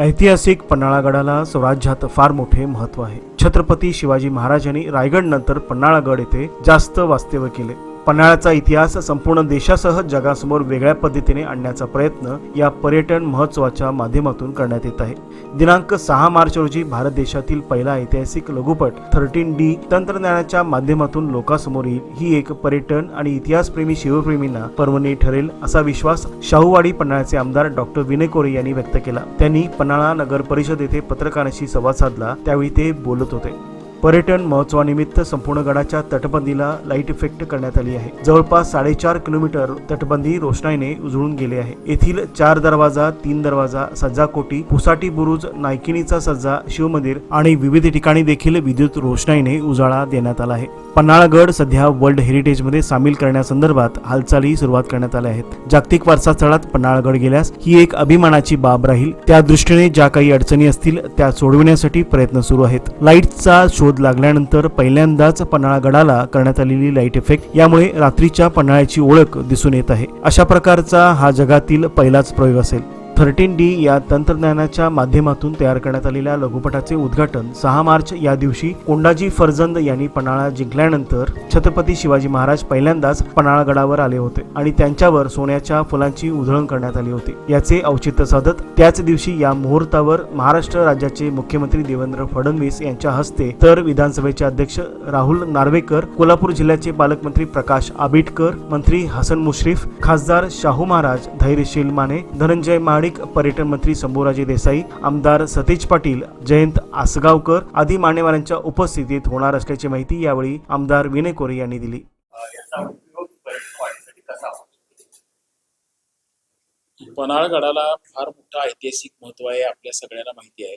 ऐतिहासिक पन्हाळागडाला स्वराज्यात फार मोठे महत्त्व आहे. छत्रपती शिवाजी महाराजांनी रायगड नंतर पन्हाळागड येथे जास्त वास्तव्य केले. पन्हाळ्याचा इतिहास संपूर्ण देशासह जगासमोर वेगळ्या पद्धतीने आणण्याचा प्रयत्न या पर्यटन महोत्सवाच्या माध्यमातून करण्यात येत आहे. दिनांक सहा मार्च रोजी भारत देशातील पहिला ऐतिहासिक लघुपट थर्टीन डी तंत्रज्ञानाच्या माध्यमातून लोकांसमोर येईल ही एक पर्यटन आणि इतिहासप्रेमी शिवप्रेमींना पर्वणी ठरेल असा विश्वास शाहूवाडी पन्हाळ्याचे आमदार डॉक्टर विनय कोरे यांनी व्यक्त केला. त्यांनी पन्हाळा नगर परिषद येथे पत्रकारांशी संवाद साधला. त्यावेळी ते बोलत होते. पर्यटन महोत्सवानिमित्त संपूर्ण गडाच्या तटबंदीला लाइट इफेक्ट करण्यात आली आहे. जवळपास साडेचार किलोमीटर तटबंदी रोषणाईने उजळून गेले आहे. येथील चार दरवाजा तीन दरवाजा सज्जा कोटी पुसाटी बुरुज नायकिनीचा सज्जा शिवमंदिर आणि विविध ठिकाणी देखील विद्युत रोषणाईने उजाळा देण्यात आला आहे. पन्हाळगड सध्या वर्ल्ड हेरिटेजमध्ये सामील करण्यासंदर्भात हालचाली सुरुवात करण्यात आल्या आहेत. जागतिक वारसा स्थळात पन्हाळगड गेल्यास ही एक अभिमानाची बाब राहील. त्या दृष्टीने ज्या काही अडचणी असतील त्या सोडविण्यासाठी प्रयत्न सुरू आहेत. लाईटचा शोध लागल्यानंतर पहिल्यांदाच पन्हाळगडाला करण्यात आलेली लाइट इफेक्ट यामुळे रात्रीच्या पन्हाळ्याची ओळख दिसून येत आहे. अशा प्रकारचा हा जगातील पहिलाच प्रयोग असेल. थर्टीन डी या तंत्रज्ञानाच्या माध्यमातून तयार करण्यात आलेल्या लघुपटाचे उद्घाटन सहा मार्च या दिवशी कोंडाजी फरजंद यांनी पन्हाळा जिंकल्यानंतर छत्रपती शिवाजी महाराज पहिल्यांदाच पन्हाळगडावर आले होते आणि त्यांच्यावर सोन्याच्या फुलांची उधळण करण्यात आली होती. याचे औचित्य साधत त्याच दिवशी या मुहूर्तावर महाराष्ट्र राज्याचे मुख्यमंत्री देवेंद्र फडणवीस यांच्या हस्ते तर विधानसभेचे अध्यक्ष राहुल नार्वेकर कोल्हापूर जिल्ह्याचे पालकमंत्री प्रकाश आबिटकर मंत्री हसन मुश्रीफ खासदार शाहू महाराज धैर्यशील माने धनंजय नाईक पर्यटन मंत्री शंभूराजे देसाई आमदार सतेज पाटील जयंत आसगावकर आदी मान्यवरांच्या उपस्थितीत होणार असल्याची माहिती यावेळी आमदार विनय कोरे यांनी दिली. पन्हाळगडाला फार मोठं ऐतिहासिक महत्त्व आहे आपल्या सगळ्यांना माहिती आहे.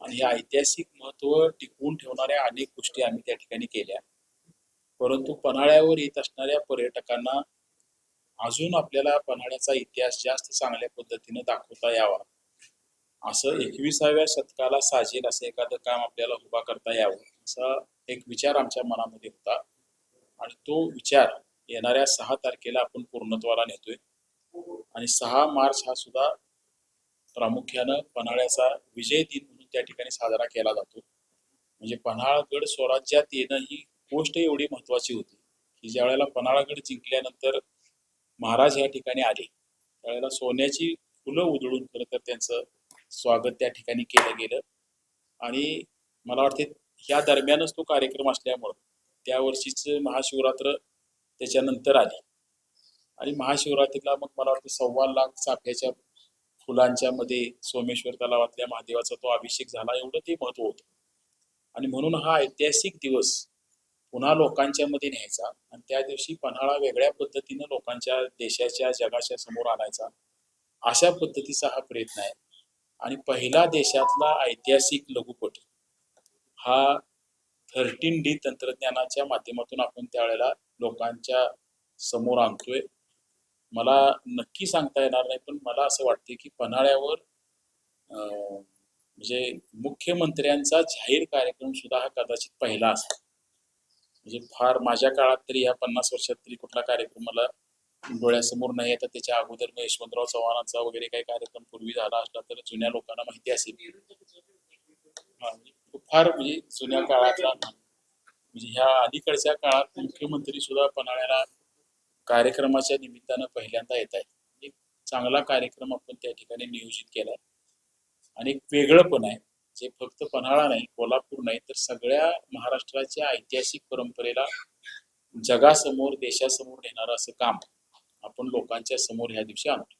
आणि हे ऐतिहासिक महत्त्व टिकवून ठेवणाऱ्या अनेक गोष्टी आम्ही त्या ठिकाणी केल्या. परंतु पन्हाळ्यावर येत असणाऱ्या पर्यटकांना अजून आपल्याला पन्हाळ्याचा इतिहास जास्त चांगल्या पद्धतीने दाखवता यावा. असं एकविसाव्या शतकाला साजेल असं एखादं काम आपल्याला उभा करता यावं असा एक विचार आमच्या मनामध्ये होता. आणि तो विचार येणाऱ्या सहा तारखेला आपण पूर्णत्वाला नेतोय. आणि सहा मार्च हा सुद्धा प्रामुख्यानं पन्हाळ्याचा विजय दिन म्हणून त्या ठिकाणी साजरा केला जातो. म्हणजे पन्हाळगड स्वराज्यात येणं ही गोष्ट एवढी महत्वाची होती की ज्या वेळेला पन्हाळगड जिंकल्यानंतर महाराज या ठिकाणी आले. त्यावेळेला सोन्याची फुलं उधळून खरं तर त्यांचं स्वागत त्या ठिकाणी केलं गेलं. आणि मला वाटते ह्या दरम्यानच तो कार्यक्रम असल्यामुळं त्या वर्षीच महाशिवरात्र त्याच्यानंतर आली. आणि महाशिवरात्रीला मग मला वाटतं सव्वा लाख चाफ्याच्या फुलांच्या मध्ये सोमेश्वर तलावातल्या महादेवाचा तो अभिषेक झाला एवढं ते महत्त्व होतं. आणि म्हणून हा ऐतिहासिक दिवस पुन्हा लोकांच्या मध्ये न्यायचा आणि त्या दिवशी पन्हाळा वेगळ्या पद्धतीनं लोकांच्या देशाच्या जगाच्या समोर आणायचा. अशा पद्धतीचा हा प्रयत्न आहे. आणि पहिला देशातला ऐतिहासिक लघुपट हा थर्टीन डी तंत्रज्ञानाच्या माध्यमातून आपण त्यावेळेला लोकांच्या समोर आणतोय. मला नक्की सांगता येणार नाही पण मला असं वाटते की पन्हाळ्यावर अं, म्हणजे मुख्यमंत्र्यांचा जाहीर कार्यक्रम सुद्धा हा कदाचित पहिला असेल. म्हणजे फार माझ्या काळात तरी ह्या पन्नास वर्षात तरी कुठला कार्यक्रम मला डोळ्यासमोर नाही येतात त्याच्या अगोदर मी यशवंतराव चव्हाणांचा वगैरे काही कार्यक्रम पूर्वी झाला असला तर जुन्या लोकांना माहिती असेल. म्हणजे फार म्हणजे जुन्या काळातला म्हणजे ह्या अलीकडच्या काळात मुख्यमंत्री सुद्धा पन्हाळ्याला कार्यक्रमाच्या निमित्तानं पहिल्यांदा येत आहेत. एक चांगला कार्यक्रम आपण त्या ठिकाणी नियोजित केलाय. आणि एक वेगळं पण आहे. जे फक्त पन्हाळा नाही कोल्हापूर नाही तर सगळ्या महाराष्ट्राच्या ऐतिहासिक परंपरेला जगासमोर देशासमोर नेणारं असं काम आपण लोकांच्या समोर ह्या दिवशी आणतो.